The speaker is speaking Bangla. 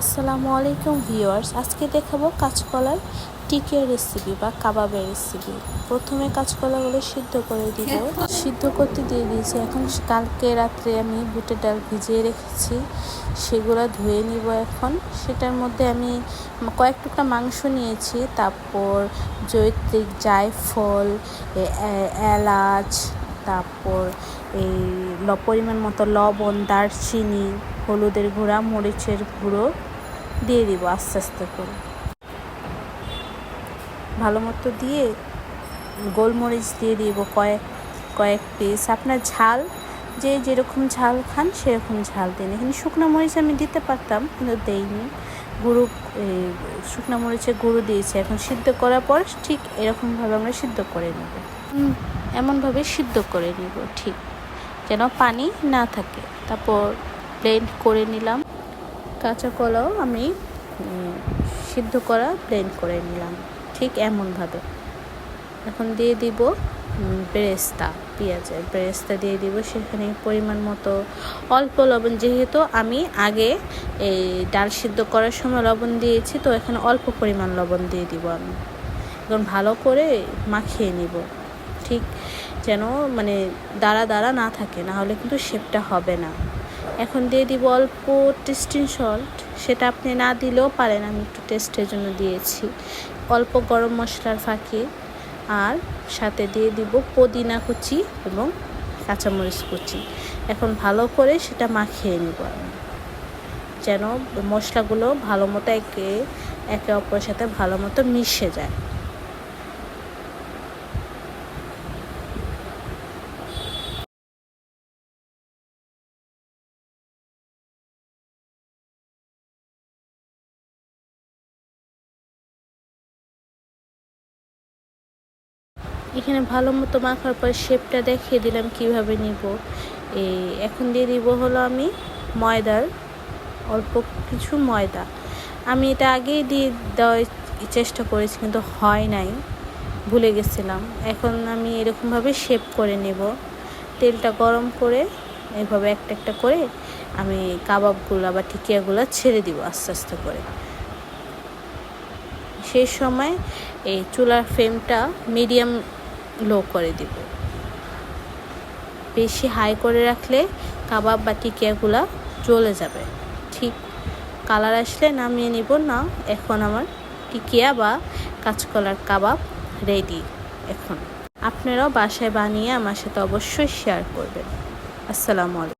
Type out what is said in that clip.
আসসালামু আলাইকুম ভিউয়ার্স। আজকে দেখাবো কাঁচকলার টিকের রেসিপি বা কাবাবের রেসিপি প্রথমে কাঁচকলাগুলো সিদ্ধ করে দিব। সিদ্ধ করতে দিয়ে দিয়েছি। এখন কালকে রাত্রে আমি বুটের ডাল ভিজিয়ে রেখেছি। সেগুলো ধুয়ে নিব এখন। সেটার মধ্যে আমি কয়েক টুকরা মাংস নিয়েছি। তারপর জৈত্রিক জায়ফল এলাচ, তারপর এই পরিমাণ মতো লবণ, দারচিনি, হলুদের গুঁড়া, মরিচের গুঁড়ো দিয়ে দিব আস্তে আস্তে করে। ভালো মতো দিয়ে গোলমরিচ দিয়ে দিব কয়েক কয়েক পিস আপনার ঝাল, যে যেরকম ঝাল খান সেরকম ঝাল দিন। এখানে শুকনো মরিচ আমি দিতে পারতাম, কিন্তু দেইনি। গুঁড়ো শুকনো মরিচের গুঁড়ো দিয়েছি। এখন সিদ্ধ করার পর ঠিক এরকমভাবে আমরা সিদ্ধ করে নেব। এমনভাবে সিদ্ধ করে নিব, ঠিক। যেন পানি না থাকে। তারপর ব্লেন্ড করে নিলাম। কাঁচা কলাও আমি সিদ্ধ করা ব্লেন্ড করে নিলাম, ঠিক এমনভাবে। এখন দিয়ে দিব বেরেস্তা, পেঁয়াজের বেরেস্তা দিয়ে দিব, সেখানে পরিমাণ মতো অল্প লবণ, যেহেতু আমি আগে এই ডাল সিদ্ধ করার সময় লবণ দিয়েছি, তো এখানে অল্প পরিমাণ লবণ দিয়ে দিব আমি। এখন ভালো করে মাখিয়ে নিব, ঠিক যেন মানে দাঁড়া দাঁড়া না থাকে, না হলে কিন্তু শেপটা হবে না। এখন দিয়ে দিব অল্প টেস্টিং সল্ট। সেটা আপনি না দিলেও পারেন, আমি একটু টেস্টের জন্য দিয়েছি। অল্প গরম মশলার ফাঁকে। আর সাথে দিয়ে দিব পুদিনা কুচি এবং কাঁচামরিচ কুচি। এখন ভালো করে সেটা মাখিয়ে নিব যেন মশলাগুলো ভালো মতো একে একে অপরের সাথে ভালো মতো মিশে যায়। এখানে ভালো মতো মাখার পর শেপটা দেখিয়ে দিলাম কীভাবে নিব। এই, এখন দিয়ে দিব হলো আমি ময়দার, অল্প কিছু ময়দা। আমি এটা আগেই দিয়ে দেওয়ার চেষ্টা করেছি কিন্তু হয় নাই, ভুলে গেছিলাম। এখন আমি এরকমভাবে শেপ করে নেব। তেলটা গরম করে এইভাবে একটা একটা করে আমি কাবাবগুলো বা টিকিয়াগুলো ছেড়ে দিব আস্তে আস্তে করে। সেই সময় এই চুলার ফ্লেমটা মিডিয়াম লো করে দিব। বেশি হাই করে রাখলে কাবাব বা টিকিয়াগুলা জ্বলে যাবে। ঠিক কালার আসলে নামিয়ে নিব না, এখন আমার টিকিয়া বা কাঁচকলার কাবাব রেডি এখন। আপনারাও বাসায় বানিয়ে আমার সাথে অবশ্যই শেয়ার করবেন। আসসালামু আলাইকুম।